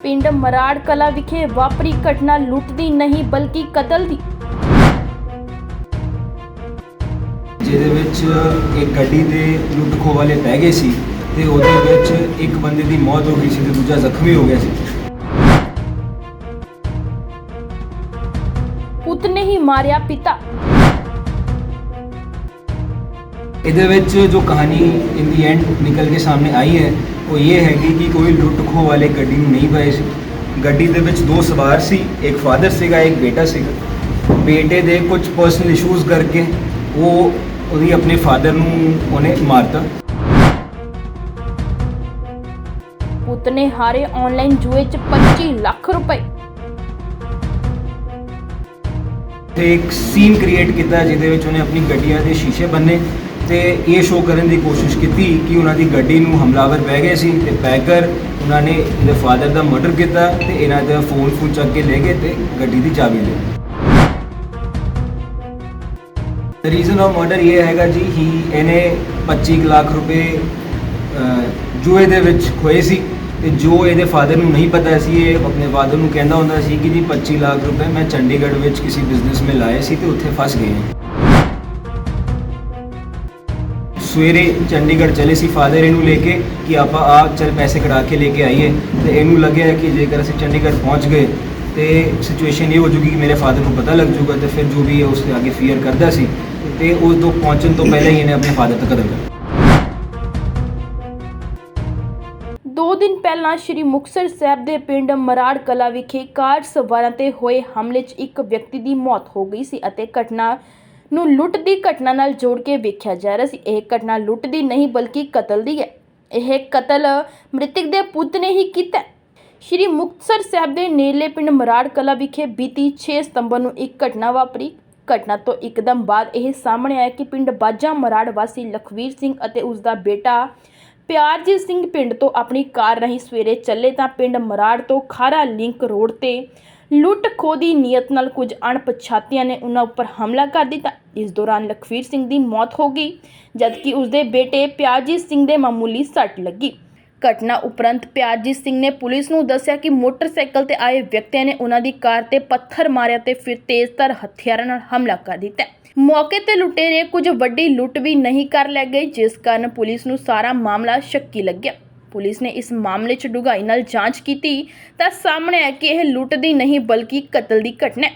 ਪਿੰਡ ਮਰਾੜ ਕਲਾ ਵਿਖੇ ਵਾਪਰੀ ਘਟਨਾ ਲੁੱਟ ਦੀ ਨਹੀਂ ਬਲਕਿ ਕਤਲ ਦੀ ਜਿਹਦੇ ਵਿੱਚ ਇੱਕ ਗੱਡੀ ਦੇ ਲੁੱਟ ਖੋਹ ਵਾਲੇ ਪੈ ਗਏ ਸੀ ਤੇ ਉਹਦੇ ਵਿੱਚ ਇੱਕ ਬੰਦੇ ਦੀ ਮੌਤ ਹੋ ਗਈ ਸੀ ਤੇ ਦੂਜਾ ਜ਼ਖਮੀ ਹੋ ਗਿਆ ਸੀ। ਪੁੱਤ ਨੇ ਹੀ ਮਾਰਿਆ ਪਿਤਾ। ਇਹਦੇ ਵਿੱਚ ਜੋ ਕਹਾਣੀ ਇਨ ਦੀ ਐਂਡ ਨਿਕਲ ਕੇ ਸਾਹਮਣੇ ਆਈ ਹੈ ਉਹ ਇਹ ਹੈਗੀ ਕਿ ਕੋਈ ਲੁੱਟ ਖੋਹ ਵਾਲੇ ਗੱਡੀ ਨੂੰ ਨਹੀਂ ਪਏ ਸੀ। ਗੱਡੀ ਦੇ ਵਿੱਚ ਦੋ ਸਵਾਰ ਸੀ ਇੱਕ ਫਾਦਰ ਸੀਗਾ ਇੱਕ ਬੇਟਾ ਸੀਗਾ। ਬੇਟੇ ਦੇ ਕੁਝ ਪਰਸਨਲ ਇਸ਼ੂਜ਼ ਕਰਕੇ ਉਹ ਉਹਦੀ ਆਪਣੇ ਫਾਦਰ ਨੂੰ ਉਹਨੇ ਮਾਰਤਾ। ਪੁੱਤ ਨੇ ਹਾਰੇ ਆਨਲਾਈਨ ਜੂਏ 'ਚ 25 ਲੱਖ ਰੁਪਏ। ਤੇ ਇੱਕ ਸੀਨ ਕ੍ਰੀਏਟ ਕੀਤਾ ਜਿਹਦੇ ਵਿੱਚ ਉਹਨੇ ਆਪਣੀ ਗੱਡੀਆਂ ਦੇ ਸ਼ੀਸ਼ੇ ਬੰਨੇ। ਤੇ ਇਹ ਸ਼ੋਅ ਕਰਨ ਦੀ ਕੋਸ਼ਿਸ਼ ਕੀਤੀ ਕਿ ਉਹਨਾਂ ਦੀ ਗੱਡੀ ਨੂੰ ਹਮਲਾਵਰ ਬਹਿ ਗਏ ਸੀ ਤੇ ਪੈਕਰ ਉਹਨਾਂ ਨੇ ਇਹਦੇ ਫਾਦਰ ਦਾ ਮਰਡਰ ਕੀਤਾ ਤੇ ਇਹਨਾਂ ਦਾ ਫੋਨ ਫੋਨ ਚੱਕ ਕੇ ਲੈ ਗਏ ਤੇ ਗੱਡੀ ਦੀ ਚਾਬੀ ਲੈ ਰੀਜ਼ਨ ਆਫ ਮਰਡਰ ਇਹ ਹੈਗਾ ਜੀ ਹੀ ਇਹਨੇ 25 ਕੁ ਲੱਖ ਰੁਪਏ ਅਹ, ਜੂਏ ਦੇ ਵਿੱਚ ਖੋਏ ਸੀ ਤੇ ਜੋ ਇਹਦੇ ਫਾਦਰ ਨੂੰ ਨਹੀਂ ਪਤਾ ਸੀ ਇਹ ਆਪਣੇ ਫਾਦਰ ਨੂੰ ਕਹਿੰਦਾ ਹੁੰਦਾ ਸੀ ਕਿ ਜੀ 25 ਲੱਖ ਰੁਪਏ ਮੈਂ ਚੰਡੀਗੜ੍ਹ ਵਿੱਚ ਕਿਸੇ ਬਿਜ਼ਨਸ ਮੇ ਲਾਏ ਸੀ ਤੇ ਉੱਥੇ ਫਸ ਗਏ ਸਵੇਰੇ ਚੰਡੀਗੜ੍ਹ ਚਲੇ ਸੀ ਫਾਦਰ ਇਹਨੂੰ ਲੈ ਕੇ ਕਿ ਆਪਾਂ ਆ ਚਲ ਪੈਸੇ ਕਢਾ ਕੇ ਲੈ ਕੇ ਆਈਏ ਤੇ ਇਹਨੂੰ ਲੱਗਿਆ ਕਿ ਜੇਕਰ ਅਸੀਂ ਚੰਡੀਗੜ੍ਹ ਪਹੁੰਚ ਗਏ ਤੇ ਸਿਚੁਏਸ਼ਨ ਇਹ ਹੋ ਜੂਗੀ ਕਿ ਮੇਰੇ ਫਾਦਰ ਨੂੰ ਪਤਾ ਲੱਗ ਜੂਗਾ ਤੇ ਫਿਰ ਜੋ ਵੀ ਉਸ ਦੇ ਅੱਗੇ ਫੀਅਰ ਕਰਦਾ ਸੀ ਤੇ ਉਸ ਤੋਂ ਪਹੁੰਚਣ ਤੋਂ ਪਹਿਲਾਂ ਹੀ ਇਹਨੇ ਆਪਣੇ ਫਾਦਰ ਤੱਕ ਕਦਮ ਕਰ ਦੋ ਦਿਨ ਪਹਿਲਾਂ ਸ਼੍ਰੀ ਮੁਕਤਸਰ ਸਾਹਿਬ ਦੇ ਪਿੰਡ ਮਰਾੜ ਕਲਾ ਵਿਖੇ ਕਾਰ ਸਵਾਰਾਂ ਤੇ ਹੋਏ ਹਮਲੇ 'ਚ ਇੱਕ ਵਿਅਕਤੀ ਦੀ ਮੌਤ ਹੋ ਗਈ ਸੀ ਅਤੇ ਘਟਨਾ ਨੂੰ ਲੁੱਟ ਦੀ ਘਟਨਾ ਨਾਲ ਜੋੜ ਕੇ ਵੇਖਿਆ ਜਾ ਰਿਹਾ ਸੀ। ਇਹ ਘਟਨਾ ਲੁੱਟ ਦੀ ਨਹੀਂ, ਬਲਕਿ ਕਤਲ ਦੀ ਹੈ। ਇਹ ਕਤਲ ਮ੍ਰਿਤਕ ਦੇ ਪੁੱਤ ਨੇ ਹੀ ਕੀਤਾ ਸ਼੍ਰੀ ਮੁਕਤਸਰ ਸਾਹਿਬ ਦੇ ਨੇੜਲੇ ਪਿੰਡ ਮਰਾੜ ਕਲਾ ਵਿਖੇ ਬੀਤੀ 6 ਸਤੰਬਰ ਨੂੰ ਇੱਕ ਘਟਨਾ ਵਾਪਰੀ। ਘਟਨਾ ਤੋਂ ਇੱਕਦਮ ਬਾਅਦ ਇਹ ਸਾਹਮਣੇ ਆਇਆ ਕਿ ਪਿੰਡ ਬਾਜਾ ਮਰਾੜ ਵਾਸੀ ਲਖਵੀਰ ਸਿੰਘ ਅਤੇ ਉਸ ਦਾ ਬੇਟਾ ਪਿਆਰਜੀਤ ਸਿੰਘ ਪਿੰਡ ਤੋਂ ਆਪਣੀ ਕਾਰ ਰਾਹੀਂ ਸਵੇਰੇ ਚੱਲੇ ਤਾਂ ਪਿੰਡ ਮਰਾੜ ਤੋਂ ਖਾਰਾ ਲਿੰਕ ਰੋਡ ਤੇ ਲੁੱਟ ਖੋਹ ਦੀ ਨੀਅਤ ਨਾਲ ਕੁਝ ਅਣਪਛਾਤਿਆਂ ਨੇ ਉਹਨਾਂ ਉੱਪਰ ਹਮਲਾ ਕਰ ਦਿੱਤਾ। ਇਸ ਦੌਰਾਨ ਲਖਵੀਰ ਸਿੰਘ ਦੀ ਮੌਤ ਹੋ ਗਈ, ਜਦਕਿ ਉਸਦੇ ਬੇਟੇ ਪਿਆਰਜੀਤ ਸਿੰਘ ਦੇ ਮਾਮੂਲੀ ਸੱਟ ਲੱਗੀ। ਘਟਨਾ ਉਪਰੰਤ ਪਿਆਰਜੀਤ ਸਿੰਘ ਨੇ ਪੁਲਿਸ ਨੂੰ ਦੱਸਿਆ ਕਿ ਮੋਟਰਸਾਈਕਲ ਤੇ ਆਏ ਵਿਅਕਤੀਆਂ ਨੇ ਉਹਨਾਂ ਦੀ ਕਾਰ ਤੇ ਪੱਥਰ ਮਾਰਿਆ ਤੇ ਫਿਰ ਤੇਜ਼ਧਾਰ ਹਥਿਆਰਾਂ ਨਾਲ ਹਮਲਾ ਕਰ ਦਿੱਤਾ। ਮੌਕੇ ਤੇ ਲੁਟੇਰੇ ਕੁਝ ਵੱਡੀ ਲੁੱਟ ਵੀ ਨਹੀਂ ਕਰ ਲੈ ਗਏ ਜਿਸ ਕਾਰਨ ਪੁਲਿਸ ਨੂੰ ਸਾਰਾ ਮਾਮਲਾ ਸ਼ੱਕੀ ਲੱਗਿਆ। ਪੁਲਿਸ ਨੇ ਇਸ ਮਾਮਲੇ 'ਚ ਡੂੰਘਾਈ ਨਾਲ ਜਾਂਚ ਕੀਤੀ ਤਾਂ ਸਾਹਮਣੇ ਆਇਆ ਕਿ ਇਹ ਲੁੱਟ ਦੀ ਨਹੀਂ ਬਲਕਿ ਕਤਲ ਦੀ ਘਟਨਾ ਹੈ।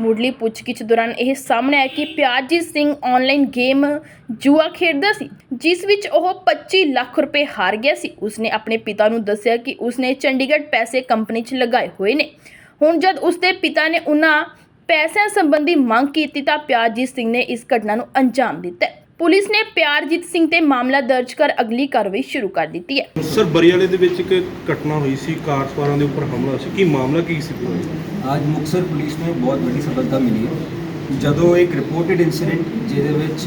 ਮੁੱਢਲੀ ਪੁੱਛਗਿੱਛ ਦੌਰਾਨ ਇਹ ਸਾਹਮਣੇ ਆਇਆ ਕਿ ਪਿਆਰਜੀਤ ਸਿੰਘ ਆਨਲਾਈਨ ਗੇਮ ਜੂਆ ਖੇਡਦਾ ਸੀ, ਜਿਸ ਵਿੱਚ ਉਹ 25 ਲੱਖ ਰੁਪਏ ਹਾਰ ਗਿਆ ਸੀ। ਉਸਨੇ ਆਪਣੇ ਪਿਤਾ ਨੂੰ ਦੱਸਿਆ ਕਿ ਉਸਨੇ ਚੰਡੀਗੜ੍ਹ ਪੈਸੇ ਕੰਪਨੀ 'ਚ ਲਗਾਏ ਹੋਏ ਨੇ। ਹੁਣ ਜਦ ਉਸਦੇ ਪਿਤਾ ਨੇ ਉਹਨਾਂ ਪੈਸਿਆਂ ਸੰਬੰਧੀ ਮੰਗ ਕੀਤੀ ਤਾਂ ਪਿਆਰਜੀਤ ਸਿੰਘ ਨੇ ਇਸ ਘਟਨਾ ਨੂੰ ਅੰਜਾਮ ਦਿੱਤਾ ਪੁਲਿਸ ਨੇ ਪਿਆਰਜੀਤ ਸਿੰਘ ਤੇ ਮਾਮਲਾ ਦਰਜ ਕਰ ਅਗਲੀ ਕਾਰਵਾਈ ਸ਼ੁਰੂ ਕਰ ਦਿੱਤੀ ਹੈ। ਸਰ ਬਰੀਆਲੇ ਦੇ ਵਿੱਚ ਇੱਕ ਘਟਨਾ ਹੋਈ ਸੀ ਕਾਰ ਸਵਾਰਾਂ ਦੇ ਉੱਪਰ ਹਮਲਾ ਸੀ। ਕੀ ਮਾਮਲਾ ਕੀ ਸੀ ਪੂਰਾ? ਅੱਜ ਮੁਕਤਸਰ ਪੁਲਿਸ ਨੂੰ ਬਹੁਤ ਵੱਡੀ ਸਫਲਤਾ ਮਿਲੀ ਹੈ। ਜਦੋਂ ਇੱਕ ਰਿਪੋਰਟਡ ਇਨਸੀਡੈਂਟ ਜਿਹਦੇ ਵਿੱਚ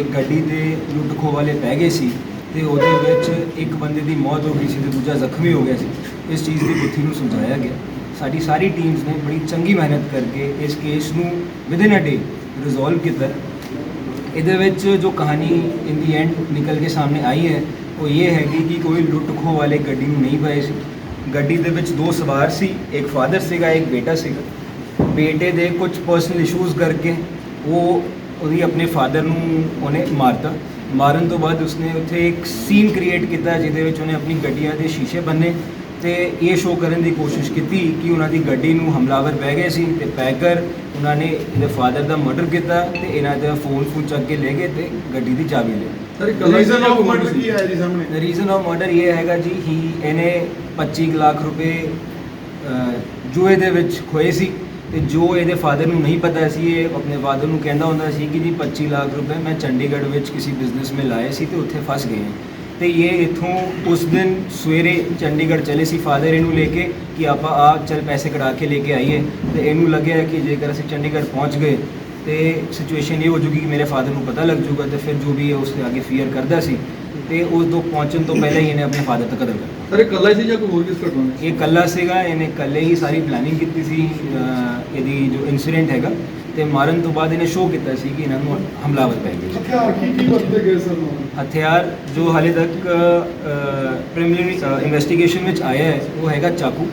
ਇੱਕ ਗੱਡੀ ਦੇ ਲੁੱਟ ਖੋਹ ਵਾਲੇ ਪੈ ਗਏ ਸੀ ਤੇ ਉਹਦੇ ਵਿੱਚ ਇੱਕ ਬੰਦੇ ਦੀ ਮੌਤ ਹੋ ਗਈ ਸੀ ਤੇ ਦੂਜਾ ਜ਼ਖਮੀ ਹੋ ਗਿਆ ਸੀ ਇਸ ਚੀਜ਼ ਦੀ ਗੁੱਥੀ ਨੂੰ ਸੁਲਝਾਇਆ ਗਿਆ। ਸਾਡੀ ਸਾਰੀ ਟੀਮਸ ਨੇ ਬੜੀ ਚੰਗੀ ਮਿਹਨਤ ਕਰਕੇ ਇਸ ਕੇਸ ਨੂੰ ਵਿਦਿਨ ਅ ਡੇ ਰਿਜ਼ੋਲਵ ਕੀਤਾ। ਇਹਦੇ ਵਿੱਚ ਜੋ ਕਹਾਣੀ ਇਨ ਦੀ ਐਂਡ ਨਿਕਲ ਕੇ ਸਾਹਮਣੇ ਆਈ ਹੈ, ਉਹ ਇਹ ਹੈਗੀ ਕਿ ਕੋਈ ਲੁੱਟ ਖੋਹ ਵਾਲੇ ਗੱਡੀ ਨੂੰ ਨਹੀਂ ਪਾਏ ਸੀ। ਗੱਡੀ ਦੇ ਵਿੱਚ ਦੋ ਸਵਾਰ ਸੀ, ਇੱਕ ਫਾਦਰ ਸੀਗਾ, ਇੱਕ ਬੇਟਾ ਸੀਗਾ। ਬੇਟੇ ਦੇ ਕੁਝ ਪਰਸਨਲ ਇਸ਼ੂਜ਼ ਕਰਕੇ ਉਹ ਉਹਦੀ ਆਪਣੇ ਫਾਦਰ ਨੂੰ ਉਹਨੇ ਮਾਰਤਾ। ਮਾਰਨ ਤੋਂ ਬਾਅਦ ਉਸਨੇ ਉੱਥੇ ਇੱਕ ਸੀਨ ਕ੍ਰੀਏਟ ਕੀਤਾ ਜਿਹਦੇ ਵਿੱਚ ਉਹਨੇ ਆਪਣੀ ਗੱਡੀਆਂ ਦੇ ਸ਼ੀਸ਼ੇ ਬੰਨੇ। ਤੇ ਇਹ ਸ਼ੋਅ ਕਰਨ ਦੀ ਕੋਸ਼ਿਸ਼ ਕੀਤੀ ਕਿ ਉਹਨਾਂ ਦੀ ਗੱਡੀ ਨੂੰ ਹਮਲਾਵਰ ਬਹਿ ਗਏ ਸੀ ਤੇ ਪੈਕਰ ਉਹਨਾਂ ਨੇ ਇਹਦੇ ਫਾਦਰ ਦਾ ਮਰਡਰ ਕੀਤਾ ਤੇ ਇਹਨਾਂ ਦਾ ਫੋਨ ਫੋਨ ਚੱਕ ਕੇ ਲੈ ਗਏ ਤੇ ਗੱਡੀ ਦੀ ਚਾਬੀ ਲੈ ਸਰ ਰੀਜ਼ਨ ਆਫ ਮਰਡਰ ਕੀ ਆਇਆ ਜੀ ਸਾਹਮਣੇ? ਰੀਜ਼ਨ ਆਫ ਮਰਡਰ ਇਹ ਹੈਗਾ ਜੀ ਹੀ ਇਹਨੇ 25 ਕੁ ਲੱਖ ਰੁਪਏ ਜੂਏ ਦੇ ਵਿੱਚ ਖੋਏ ਸੀ ਤੇ ਜੋ ਇਹਦੇ ਫਾਦਰ ਨੂੰ ਨਹੀਂ ਪਤਾ ਸੀ ਇਹ ਆਪਣੇ ਫਾਦਰ ਨੂੰ ਕਹਿੰਦਾ ਹੁੰਦਾ ਸੀ ਕਿ ਜੀ 25 ਲੱਖ ਰੁਪਏ ਮੈਂ ਚੰਡੀਗੜ੍ਹ ਵਿੱਚ ਕਿਸੇ ਬਿਜ਼ਨਸ ਮੇ ਲਾਏ ਸੀ ਤੇ ਉੱਥੇ ਫਸ ਗਏ ਹਾਂ ਤੇ ਇਹ ਇਥੋਂ ਉਸ ਦਿਨ ਸਵੇਰੇ ਚੰਡੀਗੜ੍ਹ ਚਲੇ ਸੀ। ਫਾਦਰ ਇਹਨੂੰ ਲੈ ਕੇ ਕਿ ਆਪਾਂ ਆ ਚਲ ਪੈਸੇ ਕਢਾ ਕੇ ਲੈ ਕੇ ਆਈਏ। ਤੇ ਇਹਨੂੰ ਲੱਗਿਆ ਕਿ ਜੇਕਰ ਅਸੀਂ ਚੰਡੀਗੜ੍ਹ ਪਹੁੰਚ ਗਏ ਤੇ ਸਿਚੁਏਸ਼ਨ ਇਹ ਹੋ ਜੂਗੀ ਕਿ ਮੇਰੇ ਫਾਦਰ ਨੂੰ ਪਤਾ ਲੱਗ ਜੂਗਾ ਤੇ ਫਿਰ ਜੋ ਵੀ ਹੈ ਉਸ ਦੇ ਅੱਗੇ ਫੀਅਰ ਕਰਦਾ ਸੀ ਤੇ ਉਸ ਤੋਂ ਪਹੁੰਚਣ ਤੋਂ ਪਹਿਲਾਂ ਹੀ ਇਹਨੇ ਆਪਣੇ ਫਾਦਰ ਤੱਕ ਕਦਮ ਕਰ ਇਕੱਲਾ ਹੀ ਸੀ ਜਾਂ ਕੋਈ ਹੋਰ ਕਿਸ ਘਟਨਾ ਇਹ ਕੱਲਾ ਸੀਗਾ ਇਹਨੇ ਕੱਲੇ ਹੀ ਸਾਰੀ ਪਲੈਨਿੰਗ ਕੀਤੀ ਸੀ। ਅਹ ਇਹਦੀ ਜੋ ਇਨਸੀਡੈਂਟ ਹੈਗਾ ਤੇ ਮਾਰਨ ਤੋਂ ਬਾਅਦ ਇਹਨੇ ਸ਼ੋਅ ਕੀਤਾ ਸੀ ਕਿ ਇਹਨਾਂ ਨੂੰ ਹਮਲਾਵਰ ਪੈ ਗਏ ਹਥਿਆਰ ਕੀ ਕੀ ਵਰਤੇ ਗਏ ਸਰ ਹਥਿਆਰ ਜੋ ਹਾਲੇ ਤੱਕ ਪ੍ਰੀਲਿਮਿਨਰੀ ਇਨਵੈਸਟੀਗੇਸ਼ਨ ਵਿੱਚ ਆਇਆ ਹੈ ਉਹ ਹੈਗਾ ਚਾਕੂ।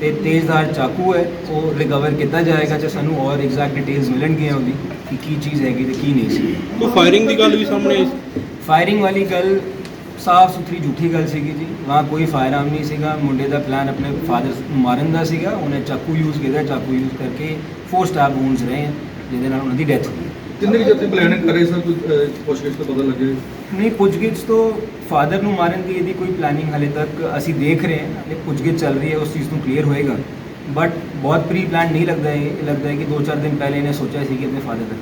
ਤੇ ਤੇਜ਼ਧਾਰ ਚਾਕੂ ਹੈ ਉਹ ਰਿਕਵਰ ਕੀਤਾ ਜਾਏਗਾ ਤੇ ਸਾਨੂੰ ਹੋਰ ਐਗਜ਼ੈਕਟ ਡਿਟੇਲਸ ਮਿਲਣਗੀਆਂ ਉਹਦੀ ਕਿ ਕੀ ਚੀਜ਼ ਹੈਗੀ ਤੇ ਕੀ ਨਹੀਂ ਸੀ। ਕੋਈ ਫਾਇਰਿੰਗ ਦੀ ਗੱਲ ਵੀ ਸਾਹਮਣੇ ਆਈ ਫਾਇਰਿੰਗ ਵਾਲੀ ਗੱਲ ਸਾਫ਼ ਸੁਥਰੀ ਝੂਠੀ ਗੱਲ ਸੀਗੀ ਜੀ। ਵਹਾਂ ਕੋਈ ਫਾਇਰਆਰਮ ਨਹੀਂ ਸੀਗਾ। ਮੁੰਡੇ ਦਾ ਪਲਾਨ ਆਪਣੇ ਫਾਦਰ ਮਾਰਨ ਦਾ ਸੀਗਾ। ਉਹਨੇ ਚਾਕੂ ਯੂਜ਼ ਕੀਤਾ। ਚਾਕੂ ਯੂਜ਼ ਕਰਕੇ ਫੋਰ ਸਟਾਰ ਵੂਨਸ ਰਹੇ ਜਿਹਦੇ ਨਾਲ ਉਹਨਾਂ ਦੀ ਡੈਥ ਹੋਈ। ਕਿੰਨੇ ਕਿ ਜੱਤੀ ਪਲਾਨਿੰਗ ਕਰ ਰਹੇ ਸਰ ਕੁਝ ਪੁੱਛਗਿੱਛ ਤੋਂ ਪਤਾ ਲੱਗੇ? ਨਹੀਂ ਪੁੱਛਗਿੱਛ ਤੋਂ ਫਾਦਰ ਨੂੰ ਮਾਰਨ ਦੀ ਇਹਦੀ ਕੋਈ ਪਲਾਨਿੰਗ ਹਲੇ ਤੱਕ ਅਸੀਂ ਦੇਖ ਰਹੇ ਹਾਂ। ਹਲੇ ਪੁੱਛਗਿੱਛ ਚੱਲ ਰਹੀ ਹੈ। ਉਸ ਚੀਜ਼ ਨੂੰ ਕਲੀਅਰ ਹੋਏਗਾ। ਬਟ ਬਹੁਤ ਪ੍ਰੀ ਪਲਾਨ ਨਹੀਂ ਲੱਗਦਾ ਇਹ। ਇਹ ਲੱਗਦਾ ਹੈ ਕਿ 2-4 ਦਿਨ ਪਹਿਲੇ ਇਹਨੇ ਸੋਚਿਆ ਸੀ ਕਿ ਆਪਣੇ ਫਾਦਰ ਦਾ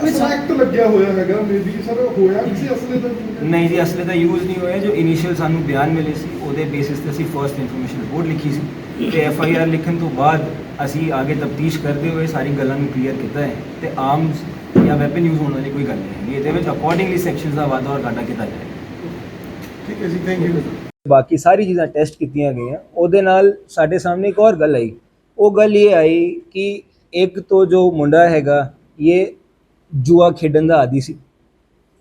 ਕੋਈ ਸੈਕਟ ਲੱਗਿਆ ਹੋਇਆ ਹੈਗਾ ਮੇਬੀ ਸਰ ਹੋਇਆ ਕਿਸੇ ਅਸਲੇ ਦਾ ਨਹੀਂ ਜੀ ਅਸਲੇ ਦਾ ਯੂਜ਼ ਨਹੀਂ ਹੋਇਆ। ਜੋ ਇਨੀਸ਼ੀਅਲ ਸਾਨੂੰ ਬਿਆਨ ਮਿਲੇ ਸੀ ਉਹਦੇ ਬੇਸਿਸ ਤੇ ਅਸੀਂ ਫਰਸਟ ਇਨਫੋਰਮੇਸ਼ਨ ਰਿਪੋਰਟ ਲਿਖੀ ਸੀ। ਤੇ ਐਫ ਆਈ ਆਰ ਲਿਖਣ ਤੋਂ ਬਾਅਦ ਅਸੀਂ ਅੱਗੇ ਤਫਤੀਸ਼ ਕਰਦੇ ਹੋਏ ਸਾਰੀ ਗੱਲਾਂ ਨੂੰ ਕਲੀਅਰ ਕੀਤਾ ਹੈ। ਤੇ ਆਰਮਸ ਜਾਂ ਵੈਪਨ ਯੂਜ਼ ਹੋਣ ਵਾਲੀ ਕੋਈ ਗੱਲ ਨਹੀਂ ਹੈ ਇਹਦੇ ਵਿੱਚ ਅਕੋਰਡਿੰਗਲੀ ਸੈਕਸ਼ਨਸ ਦਾ ਵਾਧਾ ਔਰ ਘਾਟਾ ਕੀਤਾ ਜਾਏਗਾ ਠੀਕ ਹੈ ਜੀ ਥੈਂਕ ਯੂ ਬਾਕੀ ਸਾਰੀ ਚੀਜ਼ਾਂ ਟੈਸਟ ਕੀਤੀਆਂ ਗਈਆਂ। ਉਹਦੇ ਨਾਲ ਸਾਡੇ ਸਾਹਮਣੇ ਇੱਕ ਹੋਰ ਗੱਲ ਆਈ। ਉਹ ਗੱਲ ਇਹ ਆਈ ਕਿ ਇੱਕ ਤੋਂ ਜੋ ਮੁੰਡਾ ਹੈਗਾ ਇਹ ਜੂਆ ਖੇਡਣ ਦਾ ਆਦੀ ਸੀ।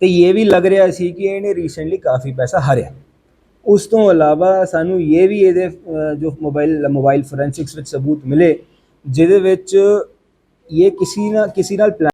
ਤੇ ਇਹ ਵੀ ਲੱਗ ਰਿਹਾ ਸੀ ਕਿ ਇਹਨੇ ਰੀਸੈਂਟਲੀ ਕਾਫੀ ਪੈਸਾ ਹਾਰਿਆ। ਉਸ ਤੋਂ ਇਲਾਵਾ ਸਾਨੂੰ ਇਹ ਵੀ ਇਹਦੇ ਜੋ ਮੋਬਾਈਲ ਮੋਬਾਈਲ ਫੋਰੈਂਸਿਕਸ ਵਿੱਚ ਸਬੂਤ ਮਿਲੇ, ਜਿਹਦੇ ਵਿੱਚ ਇਹ ਕਿਸੇ ਨਾ, ਕਿਸੇ ਨਾਲ plan